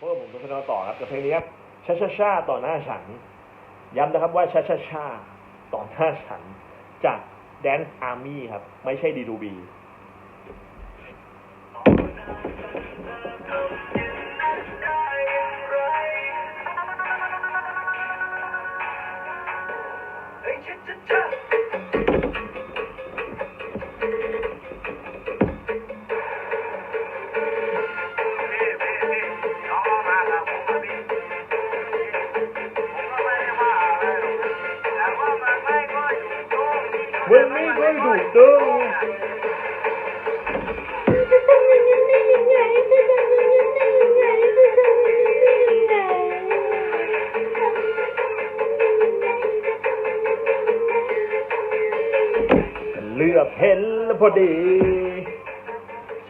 พวกผมจะเสนต่อครับกับเพลงนี้ครับชาชาชาต่อหน้าฉัน ย้ำนะครับว่าชาชาชาต่อหน้าฉัน จาก Dance Army ครับ ไม่ใช่ดีดูบีมึง ไงเลือกเห็นแล้วพอดี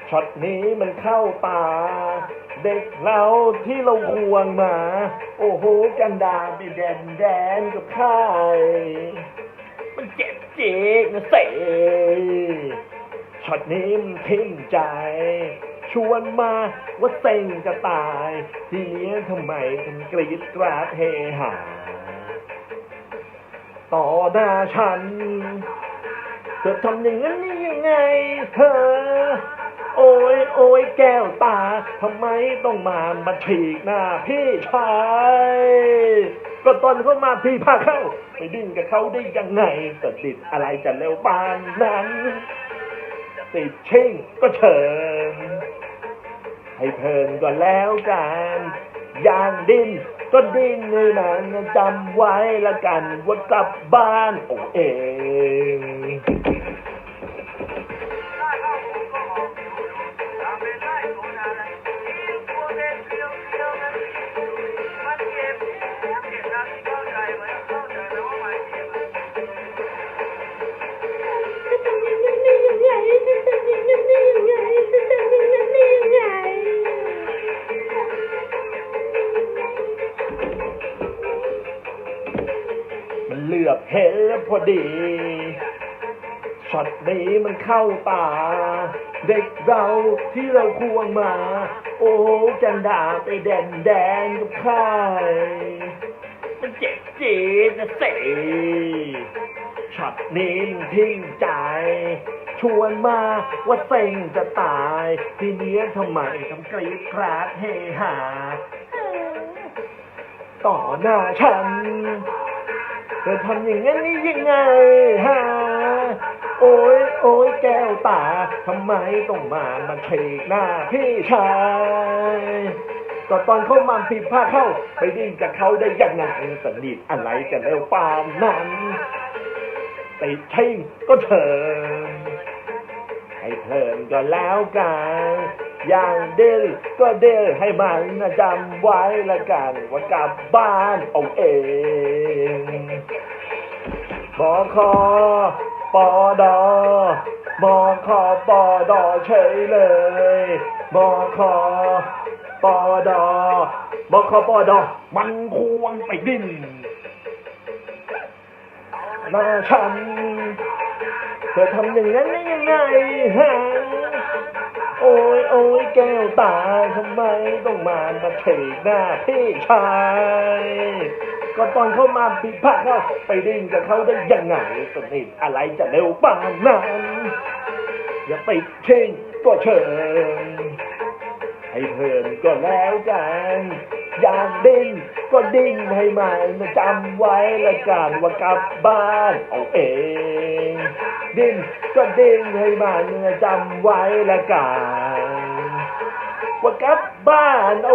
ช็อตนี้มันเข้าตา เด็กเราที่เราควงมา โอ้โห กันดาไปแดนแดนกับค่าย เจ็บเจ๊กนะเสช็อตนี้มทิ่มใจ ชวนมาว่าเซ็งจะตาย ทีนี้ทำไมถึงกรีดกราดเฮหา ต่อหน้าฉันเธอทำอย่างนั้นได้ยังไงเธอ โอ้ยโอ้ยแก้วตาทำไมต้องมามาฉีกหน้าพี่ชาย ก็ตอนเขามาพี่พาเข้าไปดิ้นกับเขาได้ยังไงก็ติดอะไรจะแล้วปานนั้น ติดเช่งก็เชิญให้เพลินก็แล้วกันอย่างดิ้นก็ดิ้นเลยนะจำไว้ละกันว่ากลับบ้านโอเอง เหลือบเห็นแล้วพอดีช็อตนี้มันเข้าตา เด็กเราที่เราควงมา โอ้จันดาไปแดนแดนกับใครมันเจ็บจีดนะเสช็อตนี้มันทิ้งใจ ชวนมาว่าเซ็งจะตาย ทีเนี้ยทำไมทำกรีดกราดเฮหาต่อหน้าฉัน เธอทำอย่างนั้นนี่ยังไงฮะโอ้ยโอ้ยแก้วตาทำไมต้องมามาฉีกหน้าพี่ชายก็ตอนเขามาผิดพลาดเข้า ไปดิ้นกับเขาได้ยังไงสนิทอะไรจะเร็วปานนั้นติดชิงก็เถินให้เพลินก็แล้วกัน อย่างเดลก็เดลให้มันจำไว้ละกันว่ากลับบ้านเอาเองบอคอปอดอบอคอปอดอเฉยเลยบอคอปอดอบอคอปอดอมันควงไปดิ้นหน้าฉันเธอทำอย่างนั้นได้ยังไงฮะ โอ้ยแก้วตาทำไมต้องมามาเฉกหน้าพี่ชาย ก็ตอนเข้ามาผิดพาดเข้าไปดิ้นกับเขาได้ยังไงสนิทอะไรจะเร็วป่านนั้น อย่าติดเช่งก็เชิญให้เพลินก็แล้วกันอยากดิ้นก็ดิ้นให้มันจำไว้ละกันว่ากลับบ้านเอาเอง ดิ้นก็ดิ้นให้มันจำไว้ละกัน ว่ากลับบ้านเอา